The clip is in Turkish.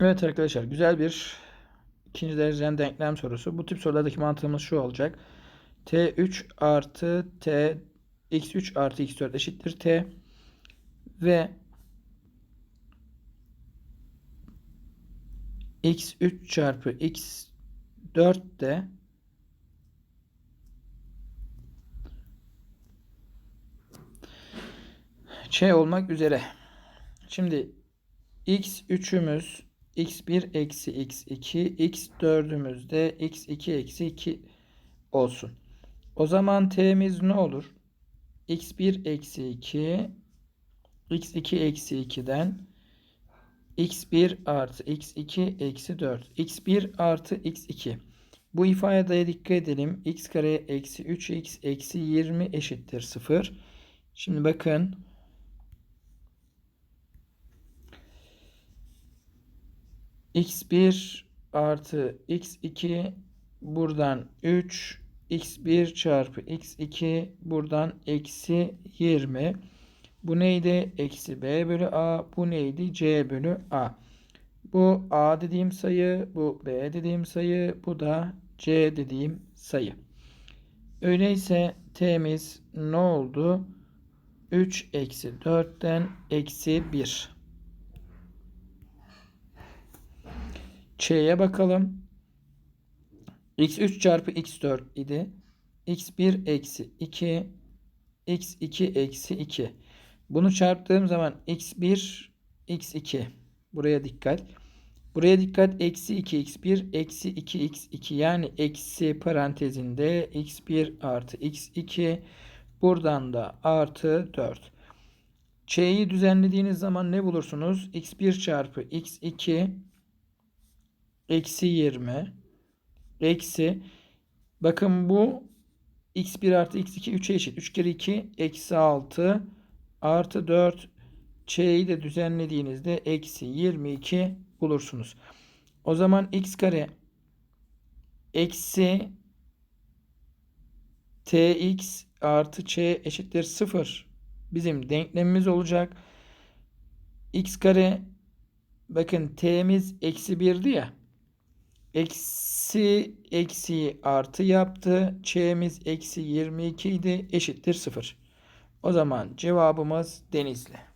Evet arkadaşlar güzel bir ikinci dereceden denklem sorusu. Bu tip sorulardaki mantığımız şu olacak. T3 artı T x3 artı x4 eşittir T ve x3 çarpı x4 de Ç olmak üzere. Şimdi x3'ümüz x1 eksi x2 x4'ümüz de x2 eksi 2 olsun. O zaman t'miz ne olur? x1 eksi 2 x2 eksi 2'den x1 artı x2 eksi 4 x1 artı x2 bu ifadeye dikkat edelim. x kare eksi 3x eksi 20 eşittir 0. Şimdi bakın x1 artı x2 buradan 3 x1 çarpı x2 buradan eksi 20 bu neydi? Eksi b bölü a bu neydi? c bölü a bu a dediğim sayı bu b dediğim sayı bu da c dediğim sayı öyleyse t'miz ne oldu? 3 eksi 4'ten eksi 1 Ç'ye bakalım. x3 çarpı x4 idi. x1 eksi 2 x2 eksi 2. Bunu çarptığım zaman x1 x2 buraya dikkat. Buraya dikkat eksi 2 x1 eksi 2 x2 yani eksi parantezinde x1 artı x2 buradan da artı 4. Ç'yi düzenlediğiniz zaman ne bulursunuz? x1 çarpı x2 eksi 20 eksi bakın bu x1 artı x2 3'e eşit. 3 kere 2 eksi 6 artı 4 ç'yi de düzenlediğinizde eksi 22 bulursunuz. O zaman x kare eksi tx artı ç eşittir 0 bizim denklemimiz olacak. x kare bakın t'miz eksi 1'di ya. Eksi eksi artı yaptı. Ç'miz eksi 22 idi. Eşittir 0. O zaman cevabımız Denizli.